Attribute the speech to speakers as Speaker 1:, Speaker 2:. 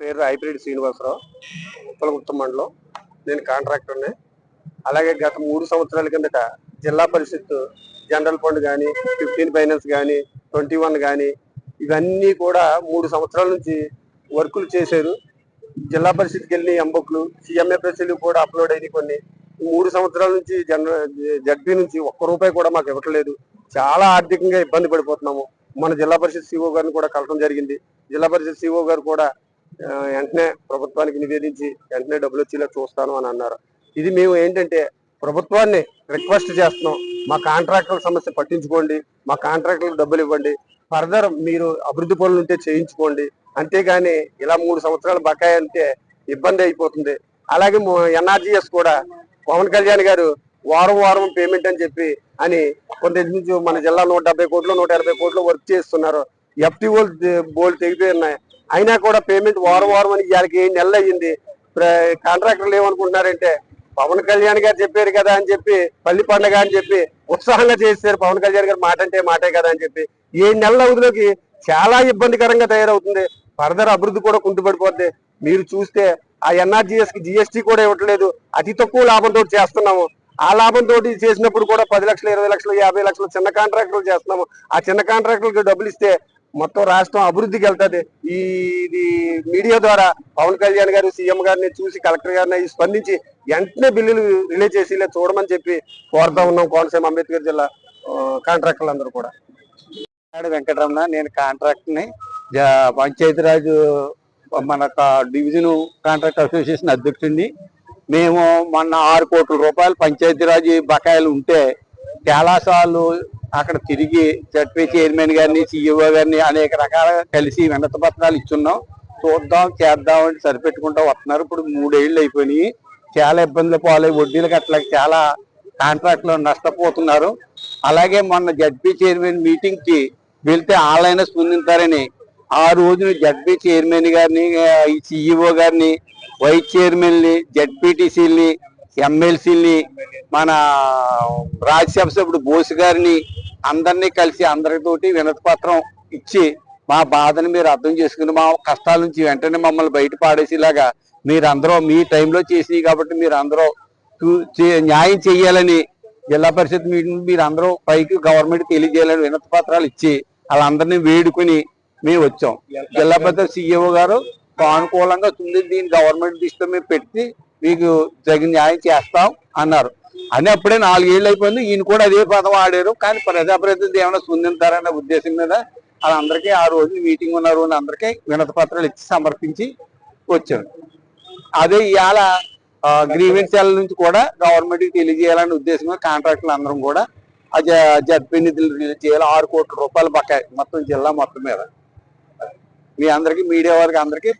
Speaker 1: పేరు హైబ్రిడ్ శ్రీనివాసరావు ఉప్పలగుప్త మండలం. నేను కాంట్రాక్టర్ని. అలాగే గత మూడు సంవత్సరాల కిందట జిల్లా పరిషత్ జనరల్ ఫండ్ కానీ ఫిఫ్టీన్ ఫైనాన్స్ కానీ ట్వంటీ వన్ కానీ ఇవన్నీ కూడా మూడు సంవత్సరాల నుంచి వర్కులు చేశారు. జిల్లా పరిషత్కి వెళ్ళి ఎంబొక్లు సీఎంఎఫ్ఎస్లు కూడా అప్లోడ్ అయినాయి కొన్ని. మూడు సంవత్సరాల నుంచి జనరల్ జడ్పీ నుంచి ఒక్క రూపాయి కూడా మాకు ఇవ్వట్లేదు. చాలా ఆర్థికంగా ఇబ్బంది పడిపోతున్నాము. మన జిల్లా పరిషత్ సిఓ గారిని కూడా కలవడం జరిగింది. జిల్లా పరిషత్ సిఓ గారు కూడా వెంటనే ప్రభుత్వానికి నివేదించి వెంటనే డబ్బులు వచ్చేలా చూస్తాను అని అన్నారు. ఇది మేము ఏంటంటే ప్రభుత్వాన్ని రిక్వెస్ట్ చేస్తున్నాం. మా కాంట్రాక్టర్ సమస్య పట్టించుకోండి. మా కాంట్రాక్టర్లకు డబ్బులు ఇవ్వండి. ఫర్దర్ మీరు అభివృద్ధి పనులు ఉంటే చేయించుకోండి. అంతేగాని ఇలా మూడు సంవత్సరాలు బకాయి అంటే ఇబ్బంది అయిపోతుంది. అలాగే ఎన్ఆర్జీఎస్ కూడా పవన్ కళ్యాణ్ గారు వారం వారం పేమెంట్ అని చెప్పి అని కొంత నుంచి మన జిల్లా నూట డెబ్బై కోట్లు నూట ఎనభై కోట్లు వర్క్ చేస్తున్నారు. ఎఫ్టీఓ బోల్ తెగిపోయి ఉన్నాయి. అయినా కూడా పేమెంట్ వారం వారం అని ఇవాళకి ఏడు నెలలు అయ్యింది. కాంట్రాక్టర్లు ఏమనుకుంటున్నారంటే పవన్ కళ్యాణ్ గారు చెప్పారు కదా అని చెప్పి పల్లి పండగ అని చెప్పి ఉత్సాహంగా చేశారు పవన్ కళ్యాణ్ గారు మాట అంటే మాటే కదా అని చెప్పి. ఏ నెలల అవధిలోకి చాలా ఇబ్బందికరంగా తయారవుతుంది. ఫర్దర్ అభివృద్ధి కూడా కుంటుపడిపోద్ది. మీరు చూస్తే ఆ ఎన్ఆర్జీఎస్కి జిఎస్టీ కూడా ఇవ్వట్లేదు. అతి తక్కువ లాభంతో చేస్తున్నాము. ఆ లాభంతో చేసినప్పుడు కూడా పది లక్షలు ఇరవై లక్షలు యాభై లక్షలు చిన్న కాంట్రాక్టులు చేస్తున్నాము. ఆ చిన్న కాంట్రాక్టులకు డబ్బులు ఇస్తే మొత్తం రాష్ట్రం అభివృద్ధికి వెళ్తుంది. ఈ ఇది మీడియా ద్వారా పవన్ కళ్యాణ్ గారు సీఎం గారిని చూసి కలెక్టర్ గారిని స్పందించి వెంటనే బిల్లులు రిలీజ్ చేసి ఇలా చూడమని చెప్పి కోరుతా ఉన్నాం కోనసీమ అంబేద్కర్ జిల్లా కాంట్రాక్టర్లు అందరూ కూడా.
Speaker 2: వెంకటరమణ నేను కాంట్రాక్ట్ని పంచాయతీ రాజు పంచాయతీరాజ్ మన డివిజన్ కాంట్రాక్ట్ అసోసియేషన్ అధ్యక్షుడిని. మేము మొన్న ఆరు కోట్ల రూపాయలు పంచాయతీరాజ్ బకాయిలు ఉంటే చాలాసార్లు అక్కడ తిరిగి జడ్పీ చైర్మన్ గారిని సిఇఓ గారిని అనేక రకాల కలిసి వినత పత్రాలు ఇచ్చున్నాం. చూద్దాం చేద్దాం అని సరిపెట్టుకుంటూ వస్తున్నారు. ఇప్పుడు మూడేళ్ళు అయిపోయినాయి. చాలా ఇబ్బందులు పాలై వడ్డీలు కట్టలేక చాలా కాంట్రాక్ట్లో నష్టపోతున్నారు. అలాగే మొన్న జడ్పీ చైర్మన్ మీటింగ్కి వెళ్తే ఆన్లైన్ స్పందించారని ఆ రోజున జడ్పీ చైర్మన్ గారిని సిఇఓ గారిని వైస్ చైర్మన్ని జడ్పీటీసీని ఎమ్మెల్సీని మన రాజ్యసభ సభ్యుడు బోస్ గారిని అందరినీ కలిసి అందరితోటి వినతి పత్రం ఇచ్చి మా బాధని మీరు అర్థం చేసుకుని మా కష్టాల నుంచి వెంటనే మమ్మల్ని బయట పాడేసేలాగా మీరందరూ మీ టైంలో చేసినాయి కాబట్టి మీరు అందరూ న్యాయం చేయాలని జిల్లా పరిషత్ మీటింగ్ మీరు అందరూ పైకి గవర్నమెంట్ తెలియజేయాలని వినతి పత్రాలు ఇచ్చి వాళ్ళందరినీ వేడుకొని మేము వచ్చాం. జిల్లా పరిషత్ సీఈఓ గారు అనుకూలంగా ఉంది దీని గవర్నమెంట్ దృష్టిలో మేము పెట్టి మీకు తగిన న్యాయం చేస్తాం అన్నారు. అని అప్పుడే నాలుగేళ్ళు అయిపోయింది ఈయన కూడా అదే పదం ఆడారు. కానీ ప్రజాప్రతినిధి ఏమైనా స్పందించారనే ఉద్దేశం మీద వాళ్ళందరికీ ఆ రోజు మీటింగ్ ఉన్న రోజు అందరికీ వినతి పత్రాలు ఇచ్చి సమర్పించి వచ్చారు. అదే ఇవాళ గ్రీవెన్స్ సెల్ నుంచి కూడా గవర్నమెంట్కి తెలియజేయాలనే ఉద్దేశంగా కాంట్రాక్టులు అందరం కూడా ఆ జ- జడ్పీ నిధులు రిలీజ్ చేయాలి. ఆరు కోట్ల రూపాయలు బకాయి మొత్తం జిల్లా మొత్తం మీద. మీ అందరికీ మీడియా వారికి అందరికీ